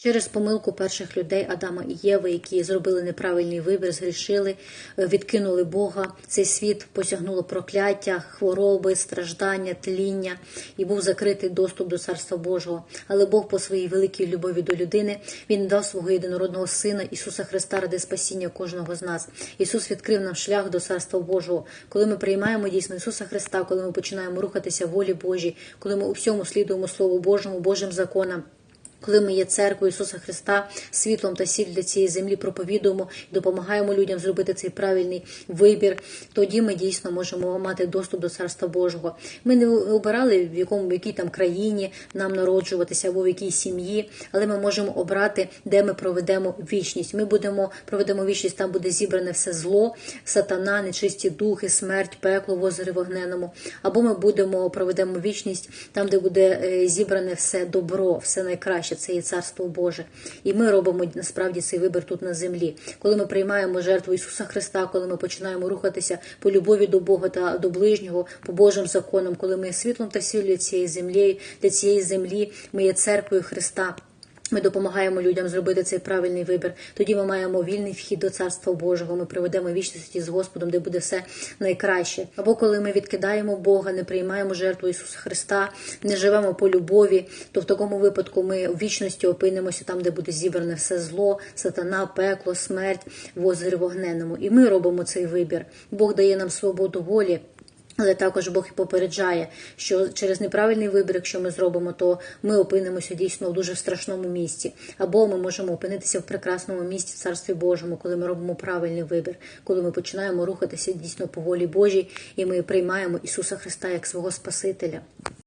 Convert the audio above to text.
Через помилку перших людей Адама і Єви, які зробили неправильний вибір, згрішили, е, відкинули Бога. Цей світ посягнуло прокляття, хвороби, страждання, тління і був закритий доступ до царства Божого. Але Бог по своїй великій любові до людини він дав свого єдинородного сина Ісуса Христа ради спасіння кожного з нас. Ісус відкрив нам шлях до царства Божого. Коли ми приймаємо дійсно Ісуса Христа, коли ми починаємо рухатися волі Божій, коли ми у всьому слідуємо Слову Божому, Божим законам. Коли ми є церквою Ісуса Христа, світлом та сіль для цієї землі проповідуємо і допомагаємо людям зробити цей правильний вибір, тоді ми дійсно можемо мати доступ до Царства Божого. Ми не обирали в якому в якій там країні нам народжуватися або в якій сім'ї, але ми можемо обрати, де ми проведемо вічність. Ми будемо проведемо вічність, там буде зібране все зло, сатана, нечисті духи, смерть, пекло в озері вогненому. Або ми будемо проведемо вічність там, де буде е, зібране все добро, все найкраще. Це є царство Боже. І ми робимо насправді цей вибір тут на землі. Коли ми приймаємо жертву Ісуса Христа, коли ми починаємо рухатися по любові до Бога та до ближнього, по Божим законам, коли ми є світлом та сіллю цієї землі, для цієї землі, ми є церквою Христа. Ми допомагаємо людям зробити цей правильний вибір. Тоді ми маємо вільний вхід до царства Божого. Ми проведемо вічності з Господом, де буде все найкраще. Або коли ми відкидаємо Бога, не приймаємо жертву Ісуса Христа, не живемо по любові, то в такому випадку ми в вічності опинимося там, де буде зібране все зло, сатана, пекло, смерть в озері вогненому. І ми робимо цей вибір. Бог дає нам свободу волі. Але також Бог і попереджає, що через неправильний вибір, якщо ми зробимо, то ми опинимося дійсно в дуже страшному місці. Або ми можемо опинитися в прекрасному місці в Царстві Божому, коли ми робимо правильний вибір, коли ми починаємо рухатися дійсно по волі Божій, і ми приймаємо Ісуса Христа як свого Спасителя.